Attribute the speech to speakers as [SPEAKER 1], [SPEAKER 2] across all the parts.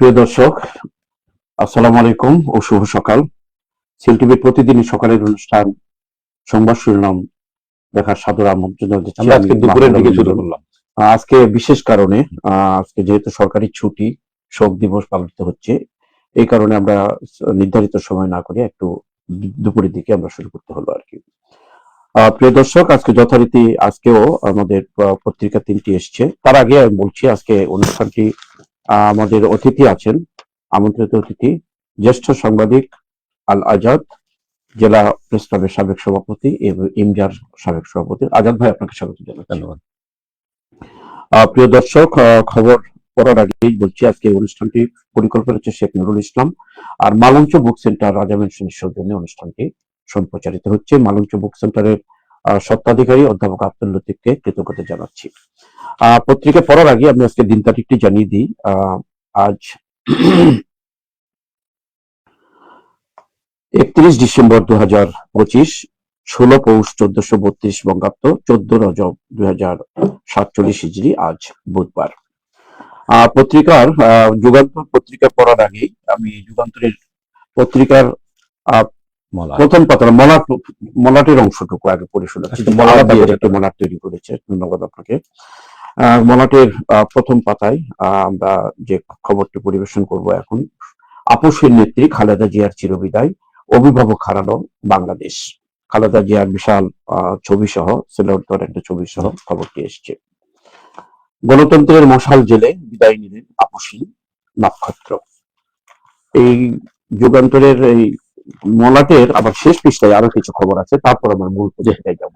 [SPEAKER 1] প্রিয় দর্শক আসসালামু আলাইকুম ও শুভ সকাল। সিল টিভির প্রতিদিনই সকালের অনুষ্ঠান সংবাদ শিরোনাম দেখার সাদর আমন্ত্রণ
[SPEAKER 2] আজকে দুপুরের দিকে শুরু করলাম।
[SPEAKER 1] আজকে বিশেষ কারণে আজকে যেহেতু সরকারি ছুটি শোক দিবস পালিত হচ্ছে এই কারণে আমরা নির্ধারিত সময় না করে একটু দুপুরের দিকে আমরা শুরু করতে হলো আর কি। আহ, প্রিয় দর্শক আজকে যথারীতি আজকেও আমাদের পত্রিকা তিনটি এসছে। তার আগে আমি বলছি আজকে অনুষ্ঠানটি আমাদের অতিথি আছেন। আমন্ত্রিত অতিথি জ্যেষ্ঠ সাংবাদিক আল আজাদ জেলা প্রেস ক্লাবের সাবেক সভাপতি এবং ইমজার সাবেক সভাপতি। আজাদ ভাই আপনাকে স্বাগত জানাচ্ছি।
[SPEAKER 2] ধন্যবাদ।
[SPEAKER 1] প্রিয় দর্শক খবর পড়ার আগেই বলছি আজকে অনুষ্ঠানটি পরিকল্পনা হচ্ছে শেখ নুরুল ইসলাম আর মালঞ্চ বুক সেন্টার রাজা মেনশনের সৌজন্যে অনুষ্ঠানটি সম্প্রচারিত হচ্ছে। মালঞ্চ বুক সেন্টারের আহ, স্বত্বাধিকারী অধ্যাপক আব্দুল লতিফকে কৃতজ্ঞতা জানাচ্ছি। পত্রিকা পড়ার আগে আমি আজকে দিন তারিখটি জানিয়ে দিই। আজ একত্রিশ ডিসেম্বর দু হাজার পঁচিশ ষোলো পৌষ চোদ্দশো বত্রিশ বঙ্গাব্দ চোদ্দ রজব দুই হাজার সাতচল্লিশ হিজড়ি আজ বুধবার। পত্রিকার যুগান্তর পত্রিকা পড়ার আগেই আমি যুগান্তরের পত্রিকার প্রথম পাতার মলাট মলাটের অংশটুকু আগে দিয়ে একটা মলাট তৈরি করেছে। ধন্যবাদ আপনাকে। মলাটের প্রথম পাতায় আমরা যে খবরটি পরিবেশন করব এখন আপোষের নেত্রী খালেদা জিয়ার চিরবিদায় অভিভাবক হারালো বাংলাদেশ। খালেদা জিয়ার বিশাল আহ, ছবি সহ সিলেক্টর একটা ছবি সহ খবরটি এসছে। গণতন্ত্রের মশাল জেলে বিদায় নিলেন আপোষী নক্ষত্র। এই যুগান্তরের এই মলাটের আবার শেষ পৃষ্ঠায় আরও কিছু খবর আছে তারপর আমার মূল পত্রিকায় যাব।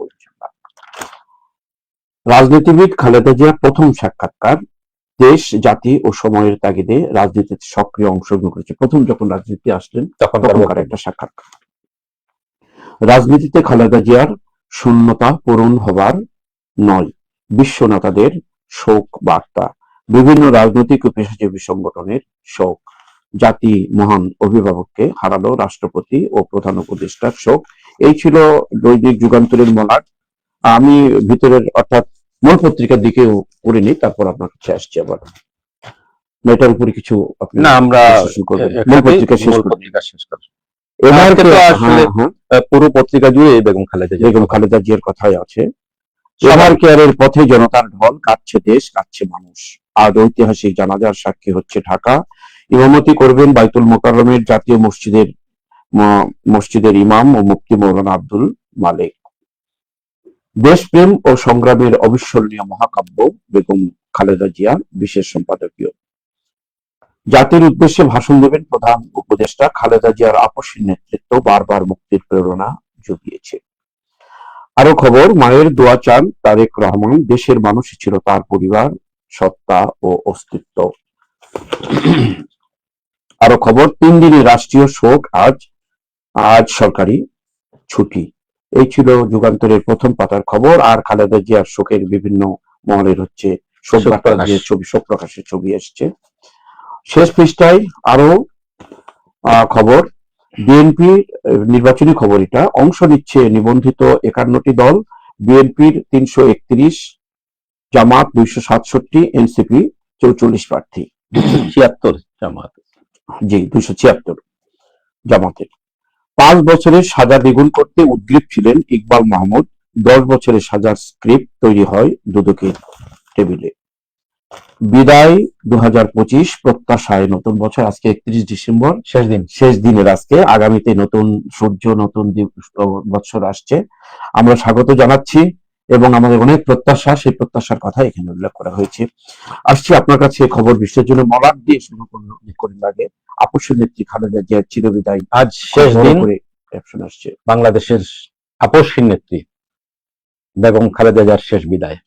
[SPEAKER 1] রাজনীতিবিদ খালেদা জিয়ার প্রথম সাক্ষাৎকার দেশ জাতি ও সময়ের তাগিদে রাজনীতিতে সক্রিয় অংশগ্রহণ করেছে। প্রথম যখন রাজনীতি আসলেন
[SPEAKER 2] তখন তার
[SPEAKER 1] একটা সাক্ষাৎকার। রাজনীতিতে খালেদা জিয়ার শূন্যতা পূরণ হবার নয় বিশ্ব নেতাদের শোক বার্তা। বিভিন্ন রাজনৈতিক ও পেশাজীবী সংগঠনের শোক। জাতি মহান অভিভাবককে হারালো রাষ্ট্রপতি ও প্রধান উপদেষ্টার শোক। এই ছিল দৈনিক যুগান্তরের মলাট। আমি ভিতরের অর্থাৎ মূল পত্রিকার দিকেও করিনি তারপর আপনার কাছে আসছি আবার। এটার উপরে কিছু
[SPEAKER 2] না আমরা
[SPEAKER 1] মূল পত্রিকা শেষ
[SPEAKER 2] পত্রিকা শেষ করব।
[SPEAKER 1] এবার
[SPEAKER 2] তো
[SPEAKER 1] তো
[SPEAKER 2] আসলে
[SPEAKER 1] হ্যাঁ, হ্যাঁ,
[SPEAKER 2] পুরো পত্রিকা জুড়ে বেগম খালেদা
[SPEAKER 1] বেগম খালেদা জিয়ার কথাই আছে। সবার কেয়ারের পথে জনতার ঢল কাটছে দেশ কাটছে মানুষ। আজ ঐতিহাসিক জানাজার সাক্ষী হচ্ছে ঢাকা। ইমামতি করবেন বাইতুল মোকাররমের জাতীয় মসজিদের মসজিদের ইমাম ও মুফতি মৌলানা আব্দুল মালিক। দেশপ্রেম ও সংগ্রামের অবিস্মরণীয় মহাকাব্য বেগম খালেদা জিয়া, বিশেষ সম্পাদকীয়। জাতির উদ্দেশ্যে ভাষণ দেবেন প্রধান উপদেষ্টা খালেদা জিয়ার আপসীর নেতৃত্ব বারবার মুক্তির প্রেরণা জুগিয়েছে। আরও খবর, মায়ের দোয়া চান তারেক রহমান, দেশের মানুষই ছিল তার পরিবার, সত্তা ও অস্তিত্ব। আরও খবর তিন দিনের রাষ্ট্রীয় শোক আজ আজ সরকারি ছুটি। এই ছিল যুগান্তরের প্রথম পাতার খবর আর খালেদা জিয়ার শোকের বিভিন্ন মহলের হচ্ছে ছবি শোক প্রকাশের ছবি এসছে। শেষ পৃষ্ঠায় আরও খবর। বিএনপি নির্বাচনী খবর এটা। অংশ নিচ্ছে নিবন্ধিত একান্নটি দল। বিএনপির তিনশো একত্রিশ জামাত দুইশো সাতষট্টি এনসিপি চৌচল্লিশ প্রার্থী।
[SPEAKER 2] ছিয়াত্তর জামাত।
[SPEAKER 1] জি দুইশো ছিয়াত্তর জামাতের। পাঁচ বছরের সাজা দ্বিগুণ করতে উদ্গ্রীব ছিলেন ইকবাল মাহমুদ। দশ বছরের সাজার স্ক্রিপ্ট তৈরি হয় দুদকের টেবিলে। বিদায় দু হাজার পঁচিশ প্রত্যাশায় নতুন বছর আজকে একত্রিশ ডিসেম্বর।
[SPEAKER 2] শেষ দিন।
[SPEAKER 1] শেষ দিনের আজকে আগামীতে নতুন সূর্য নতুন বৎসর আসছে। আমরা স্বাগত জানাচ্ছি। এবং আমাদের অনেক প্রত্যাশা সেই প্রত্যাশার কথা এখানে উল্লেখ করা হয়েছে। আসছি আপনার কাছে খবর বিশ্বের জন্য। মলাট দিয়ে শুরু করল করি লাগে আপসের নেত্রী খালেদা জিয়ার চিরবিদায়
[SPEAKER 2] আজ শেষ দিন
[SPEAKER 1] ক্যাপশন আসছে।
[SPEAKER 2] বাংলাদেশের আপসহীন নেত্রী বেগম খালেদা জিয়ার শেষ বিদায়।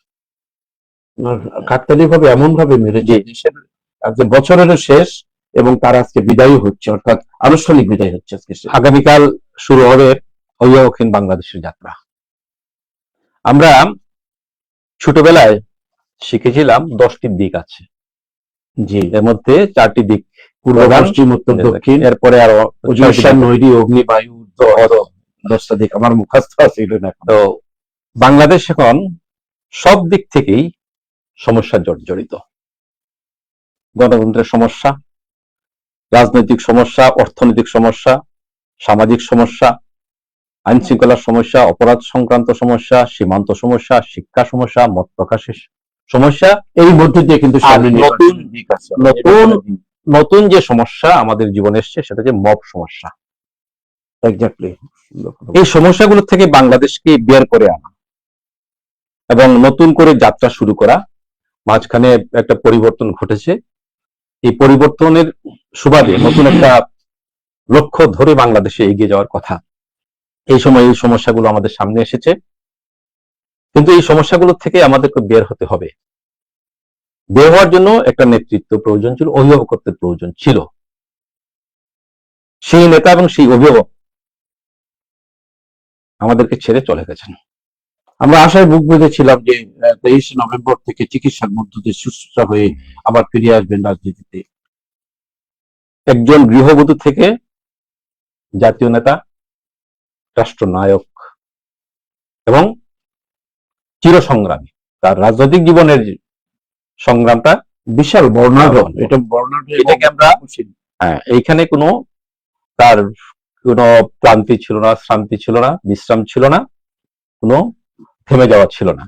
[SPEAKER 1] কাকতালি ভাবে এমন ভাবে মেরেছে দেশের আজকে বছরেরও শেষ এবং তার আজকে বিদায় হচ্ছে অর্থাৎ আনুষ্ঠানিক বিদায় হচ্ছে আজকে
[SPEAKER 2] আগামীকাল শুরু হবে অভিভাবকহীন বাংলাদেশের যাত্রা। আমরা ছোটবেলায় শিখেছিলাম দশটি দিক আছে।
[SPEAKER 1] জি।
[SPEAKER 2] এর মধ্যে চারটি দিক
[SPEAKER 1] পূর্ব পশ্চিম উত্তর দক্ষিণ।
[SPEAKER 2] এরপরে আরও।
[SPEAKER 1] নৈরি অগ্নি বায়ু দশটা দিক আমার মুখাস্ত আছে না
[SPEAKER 2] তো বাংলাদেশ এখন সব দিক থেকেই সমস্যা জর্জরিত। গণতন্ত্রের সমস্যা রাজনৈতিক সমস্যা অর্থনৈতিক সমস্যা সামাজিক সমস্যা আইন শৃঙ্খলার সমস্যা অপরাধ সংক্রান্ত সমস্যা সীমান্ত সমস্যা শিক্ষা সমস্যা মত প্রকাশের সমস্যা
[SPEAKER 1] এই মধ্য দিয়ে কিন্তু
[SPEAKER 2] নতুন-। নতুন- নতুন যে সমস্যা আমাদের জীবনে এসছে সেটা যে মব সমস্যা।
[SPEAKER 1] এক্স্যাক্টলি
[SPEAKER 2] এই সমস্যাগুলো থেকে বাংলাদেশকে বের করে আনা এবং নতুন করে যাত্রা শুরু করা মাঝখানে একটা পরিবর্তন ঘটেছে। এই পরিবর্তনের সুবাদে নতুন একটা লক্ষ্য ধরে বাংলাদেশে এগিয়ে যাওয়ার কথা। এই সময় এই সমস্যাগুলো আমাদের সামনে এসেছে। কিন্তু এই সমস্যাগুলো থেকে আমাদেরকে বের হতে হবে। বের হওয়ার জন্য একটা নেতৃত্ব প্রয়োজন ছিল, অভিভাবকত্বের প্রয়োজন ছিল। সেই নেতা এবং সেই অভিভাবক আমাদেরকে ছেড়ে চলে গেছেন।
[SPEAKER 1] আমরা আশায় বুক বেঁধেছিলাম যে তেইশে নভেম্বর থেকে চিকিৎসার মধ্য দিয়ে সুস্থ হয়ে আবার ফিরে আসবেন রাজনীতিতে।
[SPEAKER 2] একজন গৃহবধূ থেকে জাতীয় নেতা রাষ্ট্রনায়ক এবং চিরসংগ্রামী। তার রাজনৈতিক জীবনের সংগ্রামটা
[SPEAKER 1] বিশাল বর্ণাঢ্য।
[SPEAKER 2] বর্ণাঢ্য।
[SPEAKER 1] এটা বর্ণাঢ্য
[SPEAKER 2] এটাকে আমরা হ্যাঁ, এইখানে কোনো তার কোনো ক্লান্তি ছিল না শ্রান্তি ছিল না বিশ্রাম ছিল না কোনো থেমে যাওয়া ছিল না।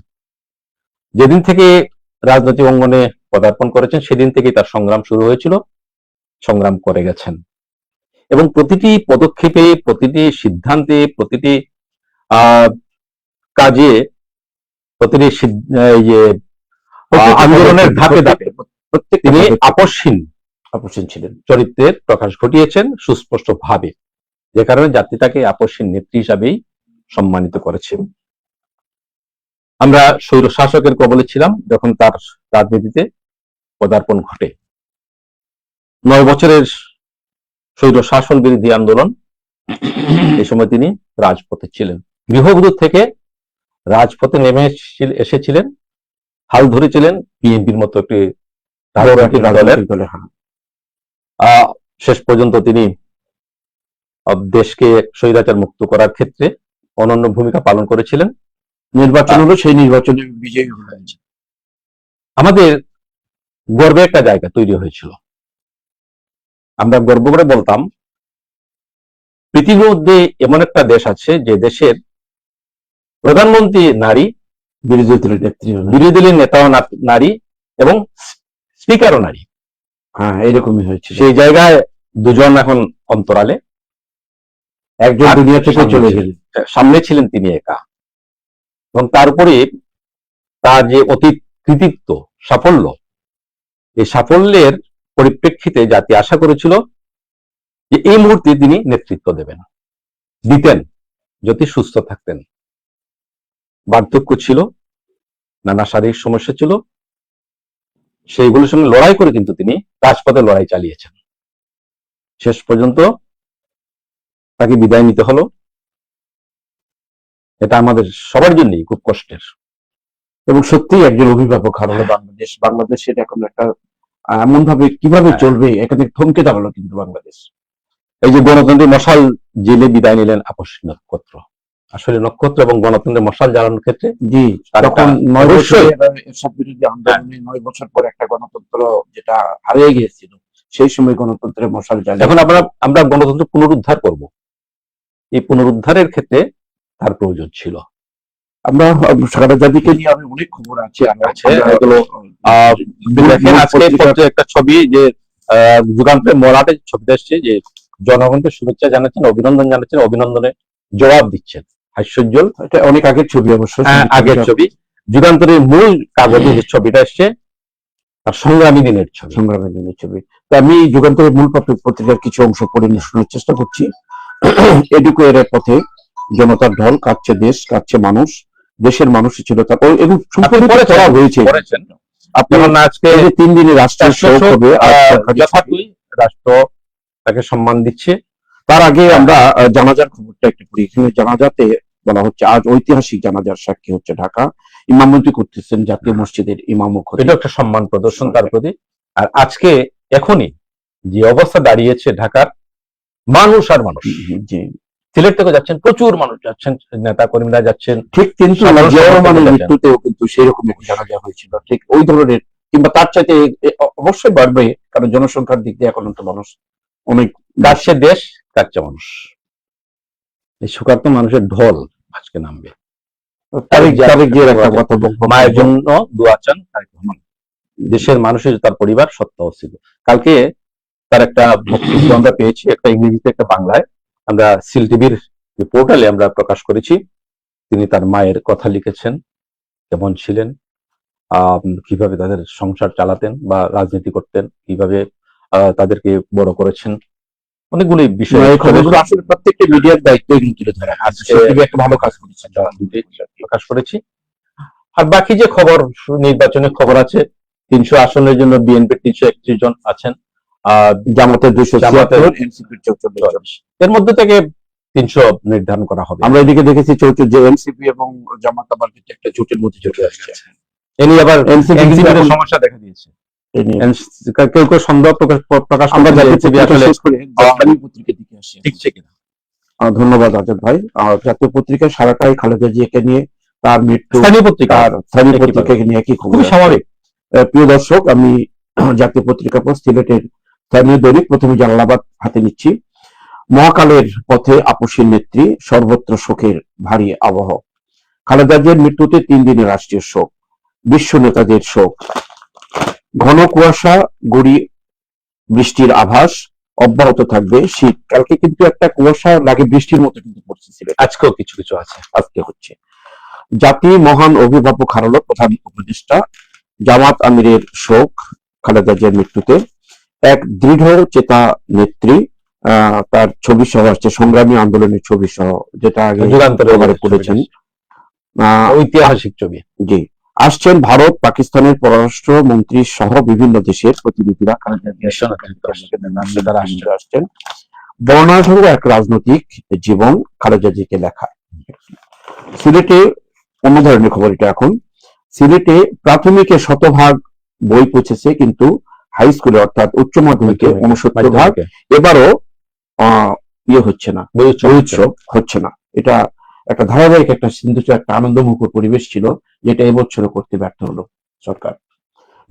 [SPEAKER 2] যেদিন থেকে রাজনৈতিক অঙ্গনে পদার্পণ করেছেন সেদিন থেকেই তার সংগ্রাম শুরু হয়েছিল। সংগ্রাম করে গেছেন। এবং প্রতিটি পদক্ষেপে প্রতিটি সিদ্ধান্তে প্রতিটি আহ কাজে প্রতিটি আন্দোলনের ধাপে ধাপে
[SPEAKER 1] প্রত্যেক
[SPEAKER 2] তিনি আপসহীন
[SPEAKER 1] আপসীন ছিলেন।
[SPEAKER 2] চরিত্রের প্রকাশ ঘটিয়েছেন সুস্পষ্ট ভাবে যে কারণে জাতি তাকে আপসীন নেত্রী হিসাবেই সম্মানিত করেছে। আমরা স্বৈর শাসকের কবলে ছিলাম যখন তার রাজনীতিতে পদার্পণ ঘটে। নয় বছরের স্বৈর শাসন বিরোধী আন্দোলন এই সময় তিনি রাজপথে ছিলেন। গৃহবধূ থেকে রাজপথে নেমে এসেছিলেন। হাল ধরেছিলেন বিএনপির মতো একটি দলের।
[SPEAKER 1] হ্যাঁ।
[SPEAKER 2] আহ, শেষ পর্যন্ত তিনি দেশকে স্বৈরাচার মুক্ত করার ক্ষেত্রে অনন্য ভূমিকা পালন করেছিলেন।
[SPEAKER 1] নির্বাচন হলো সেই নির্বাচনে বিজয়ী হয়েছে।
[SPEAKER 2] আমাদের গর্বে একটা জায়গা তৈরি হয়েছিল। আমরা গর্ব করে বলতাম পৃথিবীর মধ্যে এমন একটা দেশ আছে যে দেশের প্রধানমন্ত্রী নারী
[SPEAKER 1] বিরোধী দলের নেত্রী
[SPEAKER 2] বিরোধী দলের নেতাও নারী এবং স্পিকারও নারী।
[SPEAKER 1] হ্যাঁ এরকমই হয়েছিল
[SPEAKER 2] সেই জায়গায় দুজন এখন অন্তরালে।
[SPEAKER 1] একজন দুনিয়া থেকে
[SPEAKER 2] সামনে
[SPEAKER 1] চলে
[SPEAKER 2] ছিলেন।
[SPEAKER 1] গেলেন।
[SPEAKER 2] সামনে ছিলেন তিনি একা। এবং তারপরে তার যে অতীত কৃতিত্ব সাফল্য এই সাফল্যের পরিপ্রেক্ষিতে জাতি আশা করেছিল যে এই মুহূর্তে তিনি নেতৃত্ব দেবেন। দিতেন, যদি সুস্থ থাকতেন। বার্ধক্য ছিল, নানা শারীরিক সমস্যা ছিল। সেইগুলোর সঙ্গে লড়াই করে কিন্তু তিনি রাজপথে লড়াই চালিয়েছেন। শেষ পর্যন্ত তাকে বিদায় নিতে হলো। এটা আমাদের সবার জন্যই খুব কষ্টের।
[SPEAKER 1] এবং সত্যিই একজন অভিভাবক হারালো বাংলাদেশ। বাংলাদেশের এখন একটা এমন ভাবে কীভাবে
[SPEAKER 2] হ্যাঁ।
[SPEAKER 1] চলবে এখানে থমকে দাঁড়াল কিন্তু বাংলাদেশ।
[SPEAKER 2] এই যে গণতন্ত্রের মশাল জেলে বিদায় নিলেন আপসী নক্ষত্র। আসলে নক্ষত্র এবং গণতন্ত্রের মশাল জ্বালানোর ক্ষেত্রে
[SPEAKER 1] জি তখন নয় বছর
[SPEAKER 2] অবশ্যই।
[SPEAKER 1] এরশাদ বিরোধী আন্দোলনে নয় বছর পর একটা গণতন্ত্র যেটা হারিয়ে গিয়েছিল সেই সময় গণতন্ত্রের মশাল জ্বালিয়ে
[SPEAKER 2] এখন আমরা আমরা গণতন্ত্র পুনরুদ্ধার করব। এই পুনরুদ্ধারের ক্ষেত্রে তার প্রয়োজন ছিল।
[SPEAKER 1] আমরা সারা জাতিকে নিয়ে আমি অনেক খবর আছে
[SPEAKER 2] আছে, দেখেন আজকে একটা ছবি যে যুগান্তের মরাটে ছবিটা এসছে যে জনগণকে শুভেচ্ছা জানাচ্ছেন অভিনন্দন জানাচ্ছেন অভিনন্দনের জবাব দিচ্ছেন। হাস্যোজ্জ্বল।
[SPEAKER 1] এটা অনেক আগের ছবি অবশ্য
[SPEAKER 2] হ্যাঁ, আগের ছবি। যুগান্তরের মূল কাগজে যে ছবিটা এসছে তার সংগ্রামী দিনের ছবি।
[SPEAKER 1] সংগ্রামী দিনের ছবি। তো আমি যুগান্তরের মূল পত্র- পত্রিকার কিছু অংশ পড়ে শোনার চেষ্টা করছি। এডুকেয়ারের পথে জনতার ঢল কাঁদছে দেশ কাঁদছে মানুষ। দেশের মানুষই ছিল তার এবং
[SPEAKER 2] পড়েছেন?
[SPEAKER 1] করা হয়েছে। আপনার
[SPEAKER 2] আজকে
[SPEAKER 1] তিন দিনের রাষ্ট্রের
[SPEAKER 2] রাষ্ট্র
[SPEAKER 1] শোক হবে
[SPEAKER 2] যথার্থই রাষ্ট্র তাকে সম্মান দিচ্ছে।
[SPEAKER 1] তার আগে আমরা জানাজার খবরটা একটু পড়ি। এখানে জানাজাতে বলা হচ্ছে আজ ঐতিহাসিক জানাজার সাক্ষী হচ্ছে ঢাকা। ইমামতি করতেছেন জাতীয় মসজিদের ইমাম
[SPEAKER 2] এটা একটা সম্মান প্রদর্শন তার প্রতি। আর আজকে এখনই যে অবস্থা দাঁড়িয়েছে ঢাকার মানুষ আর মানুষ।
[SPEAKER 1] জি।
[SPEAKER 2] সিলেট থেকে যাচ্ছেন প্রচুর মানুষ যাচ্ছেন নেতা কর্মীরা যাচ্ছেন
[SPEAKER 1] ঠিক কিন্তু মৃত্যুতেও কিন্তু সেই রকম একটি জানাজা হয়েছিল ঠিক ওই ধরনের কিংবা তার চাইতে অবশ্যই বাড়বে কারণ জনসংখ্যার দিক দিয়ে এখন তো মানুষ অনেক
[SPEAKER 2] কাটছে দেশ কাটছে মানুষ। এই শোকার্ত মানুষের ঢল আজকে নামবে। মায়ের জন্য দোয়া চান দেশের মানুষের তার পরিবার সত্য অস্তিত্ব। কালকে তার একটা বক্তব্য আমরা পেয়েছি একটা ইংরেজিতে একটা বাংলায়। আমরা সিল টিভির পোর্টালে আমরা প্রকাশ করেছি। তিনি তার মায়ের কথা লিখেছেন কেমন ছিলেন কীভাবে তাদের সংসার চালাতেন বা রাজনীতি করতেন কীভাবে তাদেরকে বড় করেছেন। অনেকগুলি বিষয়
[SPEAKER 1] আসলে প্রত্যেকটা মিডিয়ার দায়িত্ব তুলে ধরা আজকে একটা ভালো কাজ করেছে।
[SPEAKER 2] প্রকাশ করেছি। আর বাকি যে খবর নির্বাচনের খবর আছে তিনশো আসনের জন্য বিএনপির তিনশো একত্রিশ জন আছেন।
[SPEAKER 1] জামাতের দুইশো
[SPEAKER 2] জামাতের-
[SPEAKER 1] ছিয়াত্তর এনসিপির চৌচল্লিশ
[SPEAKER 2] এর মধ্যে থেকে তিনশো নির্ধারণ করা হবে।
[SPEAKER 1] আমরা এদিকে দেখেছি চৌচল্লিশ যে এনসিপি এবং জামাত আবার কিন্তু একটা জোটের মধ্যে চলে আসছে।
[SPEAKER 2] এ নিয়ে আবার
[SPEAKER 1] এনসিপি
[SPEAKER 2] সমস্যা দেখা দিয়েছে। কেউ কেউ সন্দেহ প্রকাশ প্রকাশ
[SPEAKER 1] আমরা পত্রিকা দিকে আসি।
[SPEAKER 2] ঠিকছে কিনা।
[SPEAKER 1] ধন্যবাদ আজাদ ভাই। জাতীয় পত্রিকা সারাটাই খালেদা জিয়াকে নিয়ে তার মৃত্যু
[SPEAKER 2] স্থানীয় পত্রিকা।
[SPEAKER 1] তার স্থানীয় পত্রিকাকে নিয়ে খবর
[SPEAKER 2] খুবই। স্বাভাবিক।
[SPEAKER 1] প্রিয় দর্শক আমি জাতীয় পত্রিকা পর সিলেটের স্থানীয় দৈনিক প্রথমে জালালাবাদ হাতে নিচ্ছি। মহাকালের পথে আপসীর নেত্রী সর্বত্র শোকের ভারী আবহ। খালেদা জিয়ার মৃত্যুতে তিন দিনের রাষ্ট্রীয় শোক বিশ্ব নেতাদের শোক। ঘন কুয়াশা গড়ি বৃষ্টির আভাস অব্যাহত থাকবে শীত। কালকে কিন্তু একটা কুয়াশা লাগে বৃষ্টির মতো কিন্তু পড়ছে
[SPEAKER 2] আজকেও কিছু কিছু আছে।
[SPEAKER 1] আজকে হচ্ছে। জাতি মহান অভিভাবক হারালো প্রধান উপদেষ্টা জামাত আমিরের শোক খালেদা জিয়ার মৃত্যুতে। এক দৃঢ় চেতা নেত্রী আহ, তার ছবি সহ আসছে সংগ্রামী আন্দোলনের ছবি সহ যেটা আগে আহ,
[SPEAKER 2] ঐতিহাসিক ছবি।
[SPEAKER 1] জি। আসছেন ভারত পাকিস্তানের পররাষ্ট্র মন্ত্রী সহ বিভিন্ন দেশের প্রতিনিধিরা। আসছেন। বর্ণাঢ্য এক রাজনৈতিক জীবন খালেদা জিকে লেখা। সিলেটে অন্য ধরনের খবর এটা এখন। সিলেটে প্রাথমিকে শতভাগ বই পৌঁছেছে কিন্তু হাই স্কুলে অর্থাৎ উচ্চ মাধ্যমিকে উনসত্তর ভাগ। এবারও ইয়ে হচ্ছে না
[SPEAKER 2] উৎসব হচ্ছে।
[SPEAKER 1] না। এটা একটা ধারাবাহিক একটা সিন্ধু একটা আনন্দমুখর পরিবেশ ছিল যেটা এবছরও করতে ব্যর্থ হলো সরকার।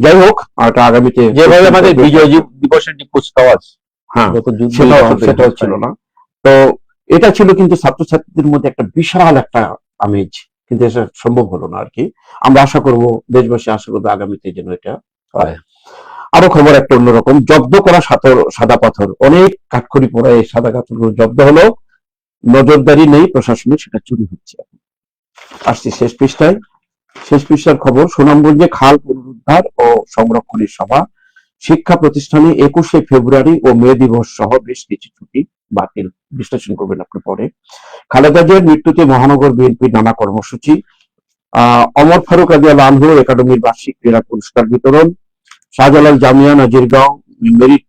[SPEAKER 1] যাই হোক এটা আগামীতে
[SPEAKER 2] যেভাবে আমাদের বিজয় দিবসের যে কুচকাওয়াজ
[SPEAKER 1] হ্যাঁ সেটাও। ছিল না। তো এটা ছিল কিন্তু ছাত্রছাত্রীদের মধ্যে একটা বিশাল একটা আমেজ কিন্তু এটা সম্ভব হলো না আর কি। আমরা আশা করব দেশবাসী আশা করবে আগামীতে যেন এটা হয়। আরও খবর একটা অন্যরকম, জব্দ করা সাথর সাদা পাথর। অনেক কাঠখড়ি পড়া এই সাদা পাথরগুলো জব্দ হলো। নজরদারি নেই, প্রশাসনের, সেটা চুরি হচ্ছে। আসছি শেষ পৃষ্ঠায়। শেষ পৃষ্ঠার খবর, সুনামগঞ্জে খাল পুনরুদ্ধার ও সংরক্ষণের সভা। শিক্ষা প্রতিষ্ঠানে একুশে ফেব্রুয়ারি ও মে দিবস সহ বেশ কিছু ছুটি বাতিল। বিশ্লেষণ করবেন আপনি পরে। খালেদা জিয়ার মৃত্যুতে মহানগর বিএনপির নানা কর্মসূচি। আহ, অমর ফারুক রাজি আল আনহু একাডেমির বার্ষিক ক্রীড়া পুরস্কার বিতরণ। শাহজালাল জামিয়া নাজিরগাঁও মেরিট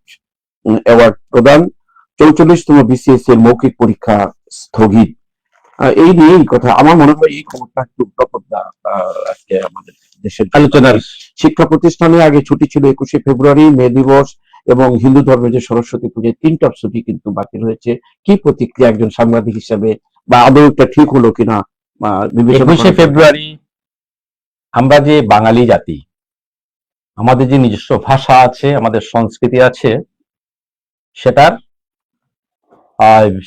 [SPEAKER 1] অ্যাওয়ার্ড প্রদান। চৌচল্লিশতম বিসিএস এর মৌখিক পরীক্ষা স্থগিত। এই নিয়েই কথা আমার মনে হয় এই খবরটা একটু আজকে আমাদের দেশের
[SPEAKER 2] আলোচনার।
[SPEAKER 1] শিক্ষা প্রতিষ্ঠানে আগে ছুটি ছিল একুশে ফেব্রুয়ারি মে দিবস এবং হিন্দু ধর্মের যে সরস্বতী পুজো তিনটা ছুটি কিন্তু বাতিল হয়েছে। কি প্রতিক্রিয়া একজন সাংবাদিক হিসাবে বা আদৌ এটা ঠিক হলো কিনা
[SPEAKER 2] একুশে ফেব্রুয়ারি আমরা যে বাঙালি জাতি আমাদের যে নিজস্ব ভাষা আছে আমাদের সংস্কৃতি আছে সেটার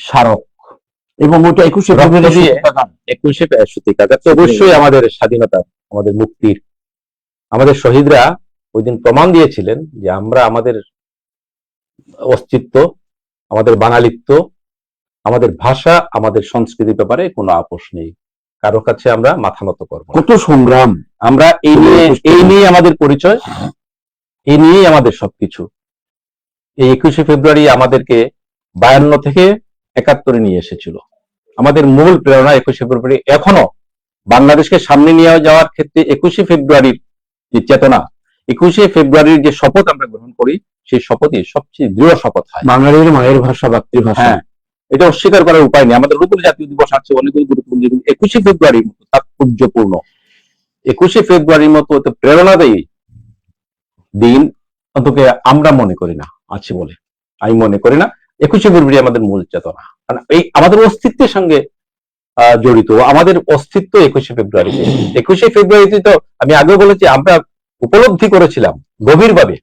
[SPEAKER 2] স্মারক।
[SPEAKER 1] এবং ওটা একুশে ফেব্রুয়ারি
[SPEAKER 2] একুশে সত্যিকার তো অবশ্যই আমাদের স্বাধীনতা আমাদের মুক্তির। আমাদের শহীদরা ওই দিন প্রমাণ দিয়েছিলেন যে আমরা আমাদের অস্তিত্ব আমাদের বাঙালিত্ব আমাদের ভাষা আমাদের সংস্কৃতির ব্যাপারে কোনো আপোষ নেই। কারও কাছে আমরা মাথা নত করব
[SPEAKER 1] কত সংগ্রাম।
[SPEAKER 2] আমরা এই নিয়ে এই নিয়ে আমাদের পরিচয়। এই নিয়েই আমাদের সবকিছু। এই একুশে ফেব্রুয়ারি আমাদেরকে বায়ান্ন থেকে একাত্তরে নিয়ে এসেছিল। আমাদের মূল প্রেরণা একুশে ফেব্রুয়ারি। এখনও বাংলাদেশকে সামনে নিয়ে যাওয়ার ক্ষেত্রে একুশে ফেব্রুয়ারির যে চেতনা একুশে ফেব্রুয়ারির যে শপথ আমরা গ্রহণ করি সেই শপথই সবচেয়ে দৃঢ় শপথ হয়।
[SPEAKER 1] বাঙালির মায়ের ভাষা মাতৃভাষা।
[SPEAKER 2] হ্যাঁ এটা অস্বীকার করার উপায় নেই। আমাদের নতুন জাতীয় দিবস আছে, অনেকগুলো গুরুত্বপূর্ণ যেগুলো একুশে ফেব্রুয়ারির মতো তাৎপর্যপূর্ণ। একুশে ফেব্রুয়ারির মতো অত প্রেরণাদায়ী দিন অন্তত আমরা মনে করি না, আছে বলে। আমি মনে করি না, একুশে ফেব্রুয়ারি আমাদের মূল চেতনা। এই আমাদের অস্তিত্বের সঙ্গে জড়িত, আমাদের অস্তিত্ব একুশে ফেব্রুয়ারি একুশে ফেব্রুয়ারিতে তো আমি আগে বলেছি, আমরা উপলব্ধি করেছিলাম গভীরভাবে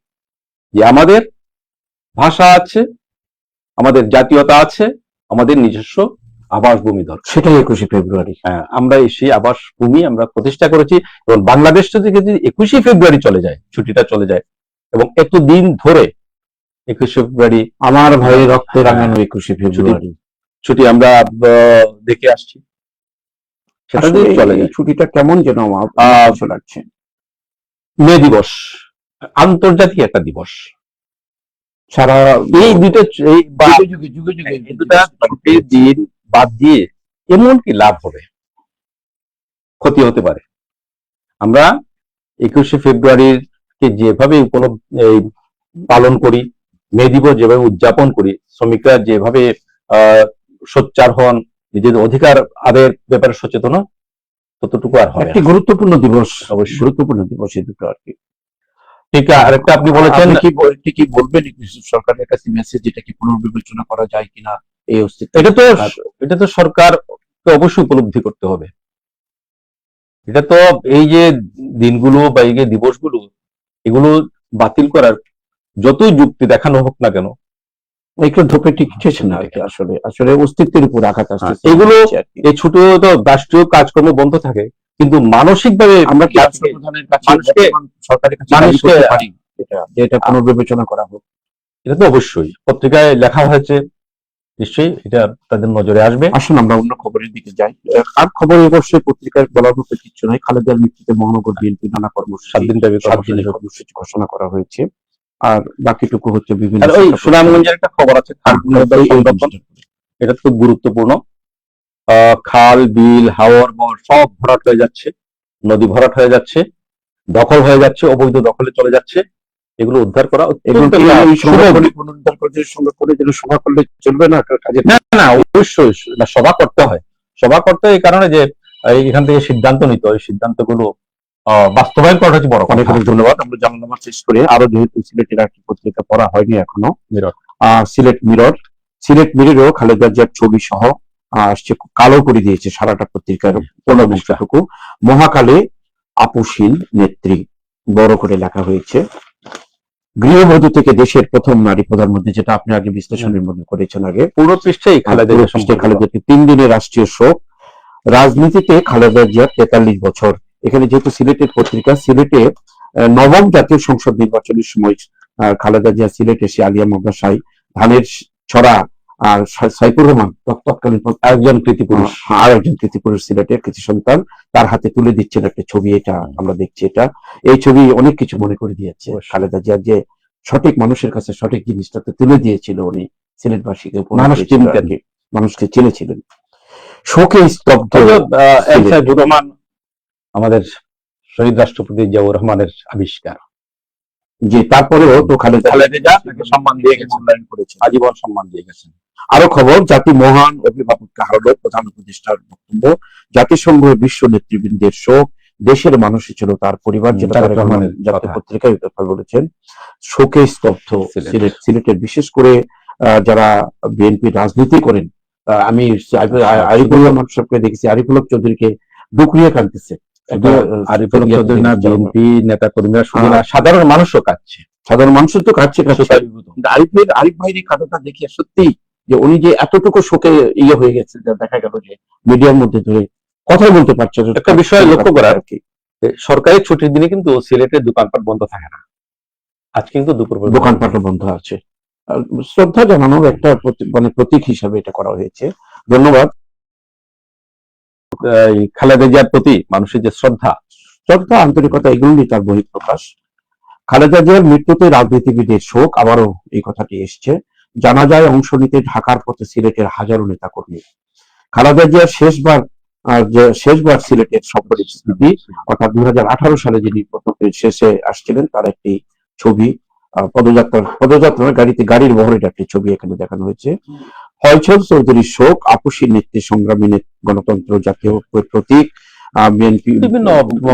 [SPEAKER 2] যে আমাদের ভাষা আছে, আমাদের জাতীয়তা আছে আমাদের নিজস্ব আবাস ভূমি দরকার।
[SPEAKER 1] সেটাই একুশে ফেব্রুয়ারি।
[SPEAKER 2] হ্যাঁ, আমরা সেই আবাস ভূমি আমরা প্রতিষ্ঠা করেছি এবং বাংলাদেশ থেকে যদি একুশে ফেব্রুয়ারি চলে যায় ছুটিটা চলে যায়। এবং এতদিন ধরে একুশে ফেব্রুয়ারি
[SPEAKER 1] আমার ভাই। রক্তে রাঙানো একুশে ফেব্রুয়ারি।
[SPEAKER 2] ছুটি আমরা দেখে আসছি। সেটা দিয়ে চলে যায়।
[SPEAKER 1] ছুটিটা কেমন যেন লাগছে।
[SPEAKER 2] মে দিবস আন্তর্জাতিক একটা দিবস।
[SPEAKER 1] সারা
[SPEAKER 2] এই দুটো ছুটির দিন বাদ দিয়ে এমন কি লাভ হবে? ক্ষতি হতে পারে। আমরা একুশে ফেব্রুয়ারির কে যেভাবে উপলব্ধ পালন করি মে দিবস যেভাবে উদযাপন করি শ্রমিকরা যেভাবে আহ সোচ্চার হন নিজেদের অধিকার আদায়ের ব্যাপারে সচেতন ততটুকু আর হয়
[SPEAKER 1] একটি গুরুত্বপূর্ণ দিবস
[SPEAKER 2] অবশ্যই।
[SPEAKER 1] গুরুত্বপূর্ণ দিবস এই দুটো আর কি।
[SPEAKER 2] ঠিক আরেকটা আপনি বলেছেন
[SPEAKER 1] কি বল- কি বলবেন একটু সরকারের কাছে মেসেজ যেটা কি পুনর্বিবেচনা করা যায় কিনা? এই অস্তিত্ব
[SPEAKER 2] এটা তো এটা তো সরকার অবশ্যই উপলব্ধি করতে হবে। এটা তো এই যে দিনগুলো বা এই যে দিবসগুলো এগুলো বাতিল করার যতই যুক্তি দেখানো হোক না কেন
[SPEAKER 1] একটু ধোপে টিকছে না আসলে। আসলে অস্তিত্বের উপর আঘাত আসছে
[SPEAKER 2] হ্যাঁ, এগুলো- এই ছোট তো রাষ্ট্রীয় কাজকর্ম বন্ধ থাকে। কিন্তু মানসিক ভাবে
[SPEAKER 1] আমরা কি এটা পুনর্বিবেচনা করা হোক?
[SPEAKER 2] এটা তো অবশ্যই। পত্রিকায় লেখা হয়েছে নিশ্চয়ই এটা তাদের নজরে আসবে।
[SPEAKER 1] আসুন আমরা অন্য খবরের দিকে যাই। আর খবরে অবশ্যই পত্রিকায় বলার মতো কিছু নয় খালেদার মৃত্যুতে মহানগর বিএনপি নানা কর্মসূচি সাত
[SPEAKER 2] কর্মসূচি।
[SPEAKER 1] কর্মসূচি ঘোষণা করা হয়েছে। আর বাকিটুকু হচ্ছে বিভিন্ন
[SPEAKER 2] সুনামগঞ্জের একটা খবর আছে। এটা খুব গুরুত্বপূর্ণ। খাল বিল হাওর বর সব ভরাট হয়ে যাচ্ছে। নদী ভরাট হয়ে যাচ্ছে দখল হয়ে যাচ্ছে অবৈধ দখলে চলে যাচ্ছে। এগুলো উদ্ধার করা
[SPEAKER 1] সভা করলে চলবে না কাজে
[SPEAKER 2] না না অবশ্যই না, সভা করতে হয়। সভা করতে এই কারণে যে এখান থেকে সিদ্ধান্ত নিতে হয়। সিদ্ধান্তগুলো আহ, বাস্তবায়ন করা হচ্ছে বড়
[SPEAKER 1] অনেক অনেক ধন্যবাদ। আমরা জানালাম শেষ করে। আরও যেহেতু সিলেটের একটি পত্রিকা পড়া হয়নি এখনও। সিলেট মিরর। সিলেট মিররও খালেদা জিয়ার ছবি সহ আসছে কালো করে দিয়েছে সারাটা পত্রিকার পূর্ণবংশটুকু মহাকালে আপুশীল নেত্রী বড় করে লেখা হয়েছে। গৃহবধূ থেকে দেশের প্রথম নারী প্রধানমন্ত্রী যেটা আপনি আগে বিশ্লেষণের মধ্যে করেছেন আগে।
[SPEAKER 2] পুরো পৃষ্ঠেই খালেদা জিয়া
[SPEAKER 1] তিন দিনের রাষ্ট্রীয় শোক। রাজনীতিতে খালেদা জিয়ার তেতাল্লিশ বছর। এখানে যেহেতু সিলেটের পত্রিকা সিলেটে নবম জাতীয় সংসদ নির্বাচনের সময় খালেদা জিয়া সিলেটে এসে আলিয়া মাদ্রাসায় ধানের ছড়া আর সাইফুর রহমান তৎকালীন
[SPEAKER 2] একজন কৃতি পুরুষ
[SPEAKER 1] হ্যাঁ, আর একজন কৃতি পুরুষ সিলেটের কৃতি সন্তান তার হাতে তুলে দিচ্ছেন একটা ছবি এটা আমরা দেখছি এটা। এই ছবি অনেক কিছু মনে করে দিয়েছে। খালেদা জিয়া যে সঠিক মানুষের কাছে সঠিক জিনিসটা তো তুলে দিয়েছিল উনি সিলেটবাসীকে
[SPEAKER 2] মানুষ।
[SPEAKER 1] মানুষকে চিনেছিলেন। শোকে স্তব্ধ
[SPEAKER 2] আমাদের শহীদ রাষ্ট্রপতি জিয়াউর রহমানের আবিষ্কার।
[SPEAKER 1] যে তারপরেও তো খালেদা
[SPEAKER 2] সম্মান দিয়ে।
[SPEAKER 1] মূল্যায়ন করেছে
[SPEAKER 2] আজীবন সম্মান দিয়ে গেছেন।
[SPEAKER 1] আরও খবর জাতি মহান অভিভাবককে হারালো প্রধান উপদেষ্টার বক্তব্য জাতিসংঘের বিশ্ব নেতৃবৃন্দের শোক দেশের মানুষই ছিল তার পরিবার যেটা জাতীয় পত্রিকায় কথা বলেছেন। শোকে স্তব্ধ
[SPEAKER 2] সিলেট।
[SPEAKER 1] সিলেট সিলেটের বিশেষ করে আহ, যারা বিএনপি রাজনীতি করেন আহ, আমি আ- আরিফুল রহমান সাহেবকে দেখেছি আরিফুল হক চৌধুরীকে ডুকরিয়ে কাঁদতেছে।
[SPEAKER 2] আরিফুল
[SPEAKER 1] ইয়ে
[SPEAKER 2] চৌধুরী না বিএনপি নেতা কর্মীরা শুধু
[SPEAKER 1] হ্যাঁ।
[SPEAKER 2] না সাধারণ মানুষও কাচ্ছে
[SPEAKER 1] সাধারণ মানুষের তো কাছে আরিফের আরিফ ভাইয়ের এই কাঁদাটা দেখে সত্যি যে উনি যে এতটুকু শোকে ইয়ে হয়ে গেছে যা দেখা গেল যে মিডিয়ার মধ্যে ধরে কথা বলতে পারছে।
[SPEAKER 2] একটা বিষয় লক্ষ্য করার
[SPEAKER 1] আর কি।
[SPEAKER 2] সরকারি ছুটির দিনে কিন্তু সিলেটের দোকানপাট বন্ধ থাকে না। আজ কিন্তু দুপুর
[SPEAKER 1] দোকানপাটও বন্ধ আছে। শ্রদ্ধা জানানোর একটা মানে প্রতীক হিসাবে এটা করা হয়েছে। ধন্যবাদ।
[SPEAKER 2] খালেদা জিয়ার প্রতি মানুষের যে শ্রদ্ধা
[SPEAKER 1] শ্রদ্ধা, আন্তরিকতা, এগুলোই তার বহিঃপ্রকাশ। খালেদা জিয়ার মৃত্যুতে রাজনীতিবিদের শোক, আবারও এই কথাটি এসছে। জানা যায় অংশ নিতে ঢাকার পথে সিলেটের হাজারো নেতা কর্মী খালেদা জিয়ার শেষবার শেষবার সিলেটের সফরের স্মৃতি, অর্থাৎ দু হাজার আঠারো সালে যিনি শেষে আসছিলেন, তার একটি ছবি পদযাত্রার পদযাত্রার গাড়িতে গাড়ির বহরের একটি ছবি এখানে দেখানো হয়েছে। ফয়ছল চৌধুরীর শোক আপুসী নেত্রী সংগ্রামী নেত- গণতন্ত্র জাতীয় প্রতীক বিএনপি
[SPEAKER 2] বিভিন্ন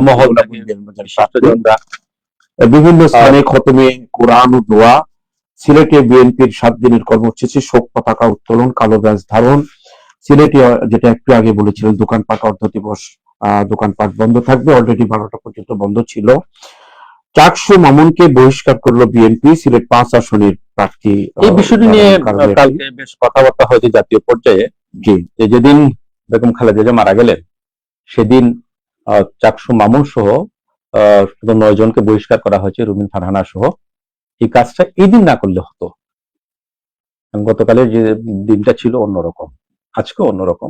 [SPEAKER 2] মহল
[SPEAKER 1] বিভিন্ন স্থানে খতমে কোরআন ও দোয়া সিলেটে বিএনপির সাত দিনের কর্মসূচি শোক পতাকা উত্তোলন কালো ব্যাস ধারণ। সিলেটে যেটা একটু আগে বলেছিলেন দোকানপাট অর্ধ দিবস আহ, দোকানপাট বন্ধ থাকবে অলরেডি বারোটা পর্যন্ত বন্ধ ছিল। চাকসু মামুনকে বহিষ্কার করল বিএনপি সিলেট পাঁচ আসনের প্রার্থী
[SPEAKER 2] এই বিষয়টি নিয়ে কালকে বেশ কথাবার্তা হয়েছে জাতীয় পর্যায়ে।
[SPEAKER 1] জি।
[SPEAKER 2] যে যেদিন বেগম খালেদা জিয়া মারা গেলেন সেদিন আহ, চাকসু মামুন সহ আহ, শুধু নয় জনকে বহিষ্কার করা হয়েছে রুমিন ফারহানা সহ। এই কাজটা এই দিন না করলে হতো। গতকালের যে দিনটা ছিল অন্যরকম। আজকে অন্যরকম।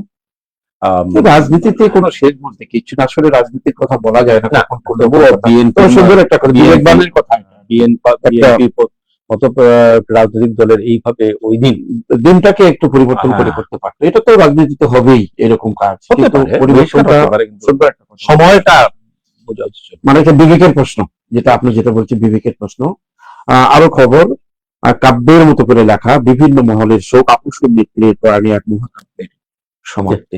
[SPEAKER 1] রাজনীতিতে কোনো শেষ বলতে কিছু না আসলে রাজনীতির কথা বলা যায় না
[SPEAKER 2] না,
[SPEAKER 1] কখন কোন
[SPEAKER 2] তবুও
[SPEAKER 1] কথা। সুন্দর একটা কথা বিবেকবানের কথা
[SPEAKER 2] বিএনপি মতো রাজনৈতিক দলের এইভাবে ওই দিন
[SPEAKER 1] দিনটাকে একটু পরিবর্তন করে। করতে পারতো এটা তো রাজনীতিতে হবেই এরকম কাজ একটা।
[SPEAKER 2] সময়টা
[SPEAKER 1] মানে এটা বিবেকের প্রশ্ন যেটা আপনি যেটা বলছেন বিবেকের প্রশ্ন আহ, আরও খবর কাব্যের মতো করে লেখা বিভিন্ন মহলের শোক আপুসুর নেত্রীর প্রাণী এক মহাকাব্যের সমাপ্তি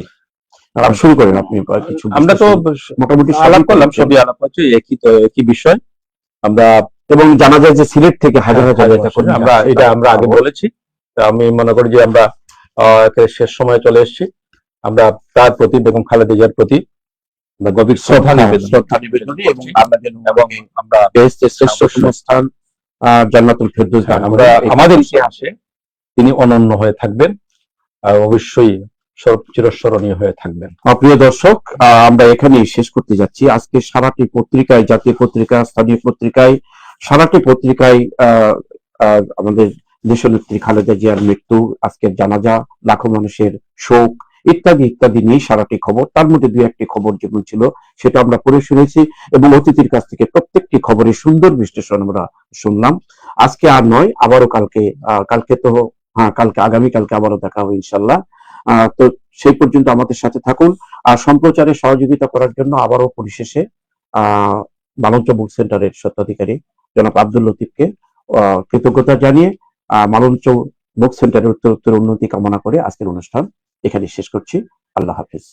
[SPEAKER 1] শুরু করেন আপনি কিছু
[SPEAKER 2] আমরা তো
[SPEAKER 1] মোটামুটি
[SPEAKER 2] আলাপ করলাম সবই আলাপ হচ্ছে একই তো একই বিষয় আমরা
[SPEAKER 1] এবং জানা যায় যে সিলেট থেকে হাজার হাজার
[SPEAKER 2] হাজার আমরা এটা আমরা আগে বলেছি আমি মনে করি যে আমরা শেষ সময়ে চলে এসেছি আমরা তার প্রতি বেগম খালেদা জিয়ার প্রতি আমরা গভীর শ্রদ্ধা
[SPEAKER 1] হ্যাঁ,
[SPEAKER 2] নিবেদন
[SPEAKER 1] শ্রদ্ধা নিবেদনী এবং। আমরা যেন
[SPEAKER 2] এবং আমরা
[SPEAKER 1] বেহেশতে শ্রেষ্ঠ। সংস্থান জান্নাতুল ফেরদৌস
[SPEAKER 2] আমরা
[SPEAKER 1] করেন।
[SPEAKER 2] আমাদের ইতিহাসে তিনি অনন্য হয়ে থাকবেন আর অবশ্যই চিরস্মরণীয় হয়ে থাকবেন।
[SPEAKER 1] প্রিয় দর্শক আমরা এখানেই শেষ করতে যাচ্ছি। আজকে সারাটি পত্রিকায়, জাতীয় পত্রিকা, স্থানীয় পত্রিকায়, সারাটি পত্রিকায় আমাদের দেশনেত্রী খালেদা জিয়ার মৃত্যু, আজকের জানাজা, লাখো মানুষের শোক, ইত্যাদি ইত্যাদি নিয়ে সারাটি খবর। তার মধ্যে দুই একটি খবর যেগুলো ছিল, সেটা আমরা পড়ে শুনেছি এবং অতিথির কাছ থেকে প্রত্যেকটি খবরের সুন্দর বিশ্লেষণ আমরা শুনলাম। আজকে আর নয়, আবারও কালকে কালকে তো হ্যাঁ কালকে আগামী কালকে আবারও দেখা হবে ইনশাল্লাহ তো সেই পর্যন্ত আমাদের সাথে থাকুন। আর সম্প্রচারে সহযোগিতা করার জন্য আবারও পরিশেষে, আহ, মালঞ্চ বুক সেন্টারের স্বত্বাধিকারী জনাব আব্দুল লতিফকে কৃতজ্ঞতা জানিয়ে মালঞ্চ বুক সেন্টারের উত্তর উত্তর উন্নতি কামনা করে আজকের অনুষ্ঠান এখানে শেষ করছি। আল্লাহ হাফিজ।